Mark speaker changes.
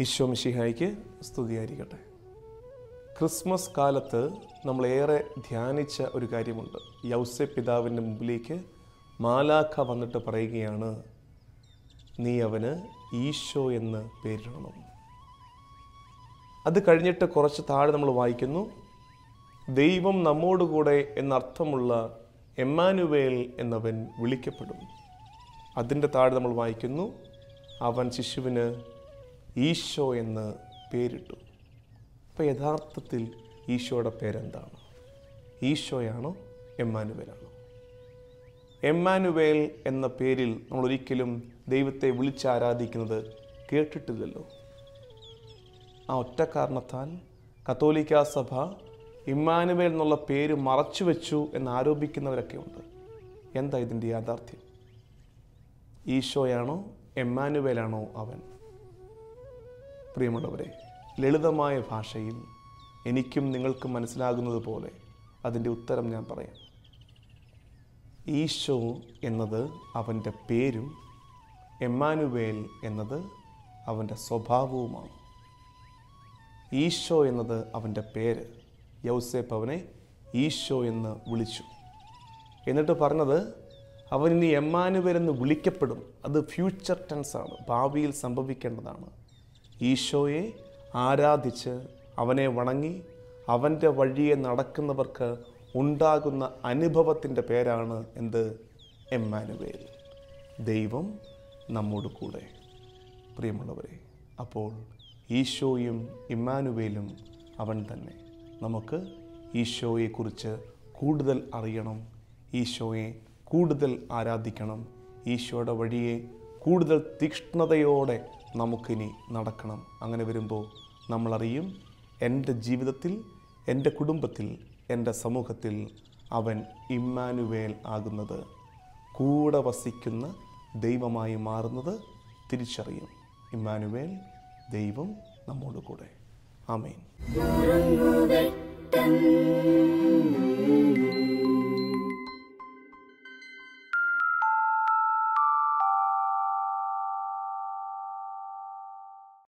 Speaker 1: ഈശോ മിശിഹായിക്ക് സ്തുതിയായിരിക്കട്ടെ. ക്രിസ്മസ് കാലത്ത് നമ്മളേറെ ധ്യാനിച്ച ഒരു കാര്യമുണ്ട്. യൗസെ പിതാവിന്റെ മുമ്പിലേക്ക് മാലാഖ വന്നിട്ട് പറയുകയാണ് നീ അവന് ഈശോ എന്ന് പേരിടണം. അത് കഴിഞ്ഞിട്ട് കുറച്ച് താഴെ നമ്മൾ വായിക്കുന്നു ദൈവം നമ്മോടുകൂടെ എന്നർത്ഥമുള്ള എമ്മാനുവേൽ എന്നവൻ വിളിക്കപ്പെടും. അതിന്റെ താഴെ നമ്മൾ വായിക്കുന്നു അവൻ ശിശുവിന് ഈശോ എന്ന് പേരിട്ടു. അപ്പോൾ യഥാർത്ഥത്തിൽ ഈശോയുടെ പേരെന്താണ്? ഈശോയാണോ എമ്മാനുവേലാണോ? എമ്മാനുവേൽ എന്ന പേരിൽ നമ്മൾ ഒരിക്കലും ദൈവത്തെ വിളിച്ചാരാധിക്കുന്നത് കേട്ടിട്ടില്ലല്ലോ. ആ ഒറ്റ കാരണത്താൽ കത്തോലിക്ക സഭ ഇമ്മാനുവേൽ എന്നുള്ള പേര് മറച്ചു വെച്ചു എന്ന് ആരോപിക്കുന്നവരൊക്കെ ഉണ്ട്. എന്താ ഇതിന്റെ യാഥാർത്ഥ്യം? ഈശോയാണോ എമ്മാനുവേലാണോ അവൻ? പ്രിയമുള്ളവരെ ലളിതമായ ഭാഷയിൽ എനിക്കും നിങ്ങൾക്കും മനസ്സിലാകുന്നത് പോലെ അതിന്റെ ഉത്തരം ഞാൻ പറയാം. ഈശോ എന്നത് അവന്റെ പേരും എമ്മാനുവേൽ എന്നത് അവന്റെ സ്വഭാവവുമാണ്. ഈശോ എന്നത് അവന്റെ പേര്. യൗസേപ്പ് അവനെ ഈശോ എന്ന് വിളിച്ചു. എന്നിട്ട് പറഞ്ഞത് അവൻ ഇനി എമ്മാനുവേൽ എന്ന് വിളിക്കപ്പെടും. അത് ഫ്യൂച്ചർ ടെൻസാണ് ഭാവിയിൽ സംഭവിക്കേണ്ടതാണ്. ഈശോയെ ആരാധിച്ച് അവനെ വണങ്ങി അവന്റെ വഴിയെ നടക്കുന്നവർക്ക് ഉണ്ടാകുന്ന അനുഭവത്തിന്റെ പേരാണ് എന്ത്? എമ്മാനുവേൽ. ദൈവം നമ്മോട് കൂടെ. പ്രിയമുള്ളവരെ അപ്പോൾ ഈശോയും ഇമ്മാനുവേലും അവൻ തന്നെ. നമുക്ക് ഈശോയെക്കുറിച്ച് കൂടുതൽ അറിയണം ഈശോയെ കൂടുതൽ ആരാധിക്കണം ഈശോയുടെ വഴിയെ കൂടുതൽ തീക്ഷ്ണതയോടെ നമുക്കിനി നടക്കണം. അങ്ങനെ വരുമ്പോൾ നമ്മളറിയും എന്റെ ജീവിതത്തിൽ എന്റെ കുടുംബത്തിൽ എന്റെ സമൂഹത്തിൽ അവൻ ഇമ്മാനുവേൽ ആകുന്നത്. കൂടെ വസിക്കുന്ന ദൈവമായി മാറുന്നത് തിരിച്ചറിയും. ഇമ്മാനുവേൽ ദൈവം നമ്മോട് കൂടെ. ആമേൻ.